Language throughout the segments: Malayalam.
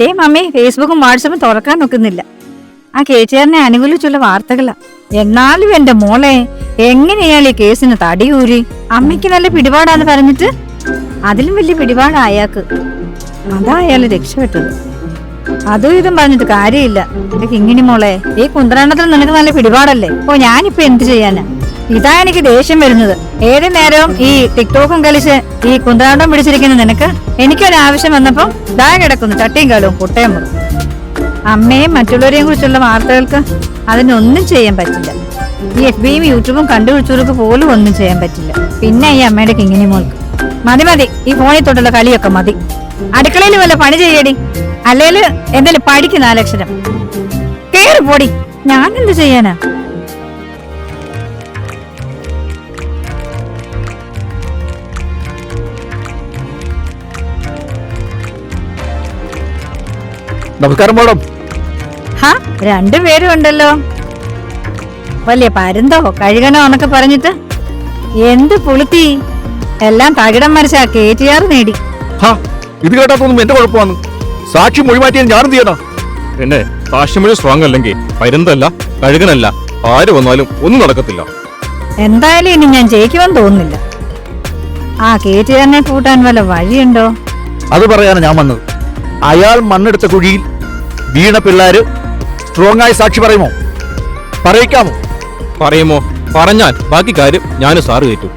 ദേ മമ്മി ഫേസ്ബുക്കും വാട്സപ്പും തുറക്കാൻ നോക്കുന്നില്ല. ആ കേച്ചുകാരനെ അനുകൂലിച്ചുള്ള വാർത്തകളാ. എന്നാലും എന്റെ മോളെ എങ്ങനെയാൽ ഈ കേസിന് തടിയൂരി? അമ്മയ്ക്ക് നല്ല പിടിപാടാന്ന് പറഞ്ഞിട്ട് അതിലും വലിയ പിടിപാടാ അയാൾക്ക്. അതാ അയാൾ രക്ഷപ്പെട്ടത്. അതും ഇതും പറഞ്ഞിട്ട് കാര്യമില്ല. എന്റെ കിങ്ങിണി മോളെ ഈ കുന്ത്രാണ്ടത്തിൽ നിനക്ക് നല്ല പിടിപാടല്ലേ? ഓ ഞാനിപ്പോ എന്ത് ചെയ്യാനാ? ഇതാ എനിക്ക് ദേഷ്യം വരുന്നത്. ഏത് നേരവും ഈ ടിക്ടോക്കും കളിച്ച് ഈ കുന്താണ്ടം പിടിച്ചിരിക്കുന്ന നിനക്ക് എനിക്കൊരു ആവശ്യം വന്നപ്പോ ദാ കിടക്കുന്നു ചട്ടിയും കാലവും കുട്ടയും മുറും. അമ്മയും മറ്റുള്ളവരെയും കുറിച്ചുള്ള വാർത്തകൾക്ക് അതിനൊന്നും ചെയ്യാൻ പറ്റില്ല. ഈ എഫ് ബിയും യൂട്യൂബും കണ്ടുപിടിച്ചവർക്ക് പോലും ഒന്നും ചെയ്യാൻ പറ്റില്ല. പിന്നെ ഈ അമ്മയുടെ കിങ്ങിനി മോൾക്ക്. മതി മതി ഈ ഫോണിൽ തൊട്ടുള്ള കളിയൊക്കെ മതി. അടുക്കളയിൽ വല്ല പണി ചെയ്യടി. അല്ലെങ്കിൽ എന്തായാലും പഠിക്ക് നാലക്ഷരം. കേറി പോടി. ഞാൻ എന്ത് ചെയ്യാനാ? നമസ്കാരം മാഡം. ഹാ രണ്ടുപേരും ഉണ്ടല്ലോ. വലിയ പരുന്തോ കഴുകണോ എന്നൊക്കെ പറഞ്ഞിട്ട് എന്ത് പുളുത്തി. എല്ലാം തകിടം മരിച്ച കെ ടി ആർ നേടി. ഹാ ഇത് കേട്ടാത്തൊന്നും എന്റെ കുഴപ്പമാണ്. സാക്ഷി മൊഴി മാറ്റിയാൽ ഞാനും ചെയ്യണ പിന്നെ മൊഴി സ്ട്രോങ് അല്ലെങ്കിൽ പരുന്തല്ല കഴുകനല്ല ആര് വന്നാലും ഒന്നും നടക്കത്തില്ല. എന്തായാലും ഇനി ഞാൻ ജയിക്കുമെന്ന് തോന്നുന്നില്ല. ആ കെ ടി ആറിനെ കൂട്ടാൻ വല്ല വഴിയുണ്ടോ? അത് പറയാനാണ് ഞാൻ വന്നത്. അയാൾ മണ്ണെടുത്ത കുഴിയിൽ വീണ പിള്ളേര് സ്ട്രോങ് ആയി സാക്ഷി പറയുമോ? പറയിക്കാമോ? പറയുമോ? പറഞ്ഞാൽ ബാക്കി കാര്യം ഞാൻ സാറ് കയറ്റും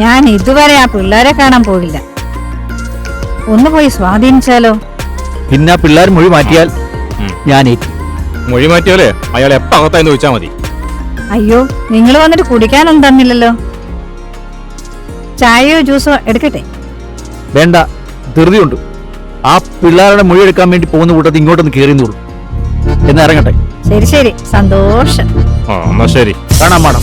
ഞാൻ ഇതുവരെ ആ പിള്ളേരെ കാണാൻ പോയില്ല ഒന്ന് പോയി സ്വാധീനിച്ചാലോ? പിന്നെ ആ പിള്ളേർ മൊഴി മാറ്റിയാൽ ഞാൻ ഏറ്റു. മൊഴി മാറ്റിയാലേ അയാൾ എപ്പോ അകത്തായെന്ന് ചോദിച്ചാൽ മതി. അയ്യോ നിങ്ങൾ വന്നിട്ട് കുടിക്കാനൊന്നും തന്നില്ലല്ലോ. ചായയോ ജ്യൂസോ എടുക്കട്ടെ? വേണ്ട ധൃതിയുണ്ട്. ആ പിള്ളേരുടെ മൊഴി എടുക്കാൻ വേണ്ടി പോകുന്ന കൂട്ടത്തിൽ ഇങ്ങോട്ടൊന്ന് കയറിയുന്നുള്ളൂ എന്ന് ഇറങ്ങട്ടെ? ശരി ശരി. സന്തോഷം. ആ എന്നാ ശരി. കാണാം മാഡം.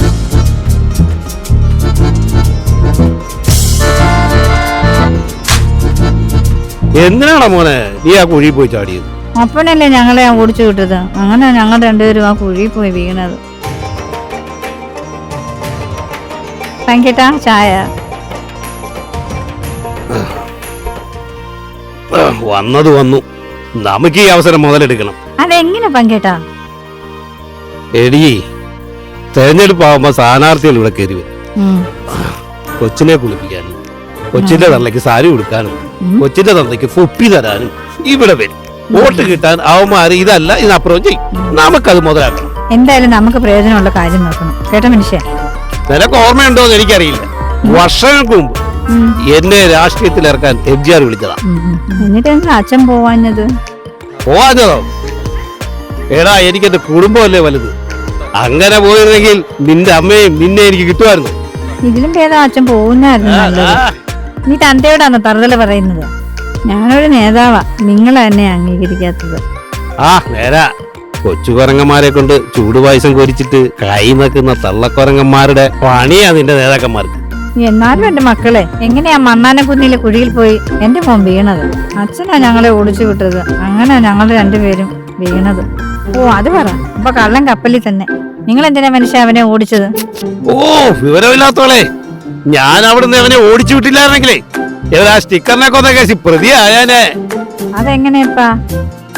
എന്തിനാണ് മോനെ നീ ആ കുഴി പോയി ചാടിയത്? അപ്പനല്ലേ ഞങ്ങളെ ആ ഓടിച്ചു വിട്ടത്. അങ്ങനെ ഞങ്ങൾ രണ്ടുപേരും ആ കുഴിയിൽ പോയി വീണത്. പങ്കിട്ടാ ചായ. വന്നത് വന്നു. നമുക്ക് ഈ അവസരം മുതലെടുക്കണം. അതെങ്ങനെ പങ്കിട്ടാ? എടി തെരഞ്ഞെടുപ്പാവുമ്പോ സ്ഥാനാർത്ഥികൾ ഇവിടെ കയറി വരും. കൊച്ചിനെ കുളിപ്പിക്കാനും കൊച്ചിന്റെ തള്ളയ്ക്ക് സാരി കൊടുക്കാനും കൊച്ചിന്റെ തള്ളയ്ക്ക് ഫുപ്പി തരാനും ഇവിടെ വരും. വോട്ട് കിട്ടാൻ അവന്മാര് ഇതല്ല ഇതിനപ്പുറം ചെയ്യും. നമുക്കത് മുതലാക്കണം. എന്തായാലും നമുക്ക് പ്രയോജനമുള്ള കാര്യം നോക്കണം. കേട്ടോ മനുഷ്യ? നിനക്ക് ഓർമ്മയുണ്ടോ എന്ന് എനിക്കറിയില്ല വർഷങ്ങൾക്ക് മുമ്പ്. എന്നെ രാഷ്ട്രീയത്തിൽ ഇറക്കാൻ എം ജി ആർ വിളിച്ചതാ. എന്നിട്ട് എന്താ അച്ഛൻ പോവാഞ്ഞത്? പോവാഞ്ഞതോ? എടാ എനിക്ക് എന്റെ കുടുംബമല്ലേ വലുത്. അങ്ങനെ പോയിരുന്നെങ്കിൽ നിന്റെ അമ്മയും നിന്നെ എനിക്ക് കിട്ടുമായിരുന്നു. ഇതിലും ഭേദം അച്ഛൻ പോകുന്നായിരുന്നു നീ തന്തയോടാണ് തറുതല പറയുന്നത്. ഞാനൊരു നേതാവാ. നിങ്ങൾ തന്നെ അംഗീകരിക്കാത്തത്. ആ നേരാ. കൊച്ചുകുരങ്ങന്മാരെ കൊണ്ട് ചൂടുപായസം കൊരിച്ചിട്ട് കൈ നക്കുന്ന തള്ളക്കുരങ്ങന്മാരുടെ പണിയാ നിന്റെ നേതാക്കന്മാർക്ക്. എന്നാലും എന്റെ മക്കളെ എങ്ങനെയാ മണ്ണാന കുഞ്ഞിലെ കുഴിയിൽ പോയി എന്റെ മോൻ വീണത്? അച്ഛനാ ഞങ്ങളെ ഓടിച്ചു വിട്ടത്. അങ്ങനെ ഞങ്ങൾ രണ്ടുപേരും വീണത്. ഓ അത് പറ. അപ്പൊ കള്ളൻ കപ്പലിൽ തന്നെ. നിങ്ങൾ എന്തിനാ മനുഷ്യ അവനെ ഓടിച്ചത്? ഓ വിവരമില്ലാത്തോളെ. ഞാൻ അവിടുന്ന് അവനെ ഓടിച്ചു വിട്ടില്ലായിരുന്നെങ്കിലേ. ഇവരാ സ്റ്റിക്കറിനെ കൊന്ന കേസി അതെങ്ങനെയപ്പാ?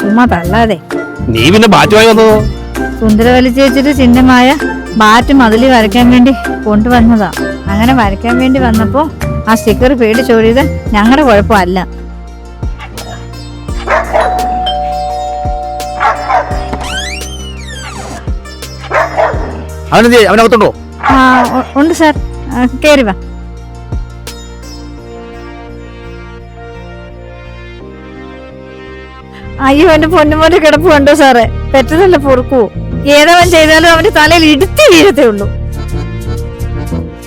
ചുമ്മാ തള്ളാതെ. നീ പിന്നെ ബാറ്റുമായി വന്നതോ? സുന്ദര വലിച്ചു വെച്ചിട്ട് ചിഹ്നമായ ബാറ്റ് മതിലി വരയ്ക്കാൻ വേണ്ടി കൊണ്ടുവന്നതാ. അങ്ങനെ വരയ്ക്കാൻ വേണ്ടി വന്നപ്പോ ആ സ്റ്റിക്കർ പേടിച്ചോടിയത് ഞങ്ങളുടെ കുഴപ്പമല്ല. അവനെന്ത്? അവനകത്തുണ്ടോ ആ ഉ- ഉണ്ട് സാർ ആ, കേറി വാ. അയ്യോ എന്റെ പൊന്നുമോന്റെ കിടപ്പ് കണ്ടോ സാറേ പെറ്റതല്ല പൊറുക്കൂ. ഏതവൻ ചെയ്താലും അവന്റെ തലയിൽ ഇടുത്തി വീഴത്തേ ഉള്ളൂ.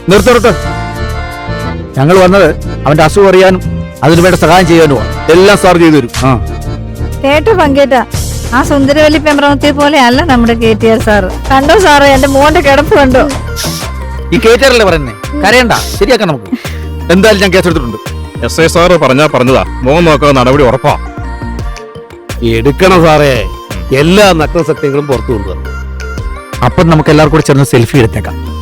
നിർത്തരുത്ത് ഞങ്ങൾ വന്നത് അവന്റെ അസുഖം അറിയാനും അതിനു വേണ്ട സഹായം ചെയ്യാനുമാണ് എല്ലാം സാർ ചെയ്തു തരും. ആ. കേട്ടോ പങ്കേറ്റ ആ സുന്ദരവല്ലി പെമ്പ്രമത്തെ പോലെ അല്ല നമ്മുടെ കെ ടി ആർ സാറ് കണ്ടോ സാറേ എന്റെ മോന്റെ കിടപ്പ് കണ്ടോ? ഈ കേറ്ററല്ലേ പറയുന്നേ? കരയണ്ട ശരിയാക്കാം നമുക്ക്. എന്തായാലും ഞാൻ കേസ് എടുത്തിട്ടുണ്ട്. എസ് ഐ സാറ് പറഞ്ഞാ പറഞ്ഞതാ. മോൻ നോക്കാൻ നടപടി ഉറപ്പാ. എടുക്കണം സാറേ. എല്ലാ നഗ്നസത്യങ്ങളും പുറത്തു കൊണ്ടുവരണം. അപ്പം നമുക്ക് എല്ലാവർക്കും കൂടെ ചേർന്ന് സെൽഫി എടുത്തേക്കാം.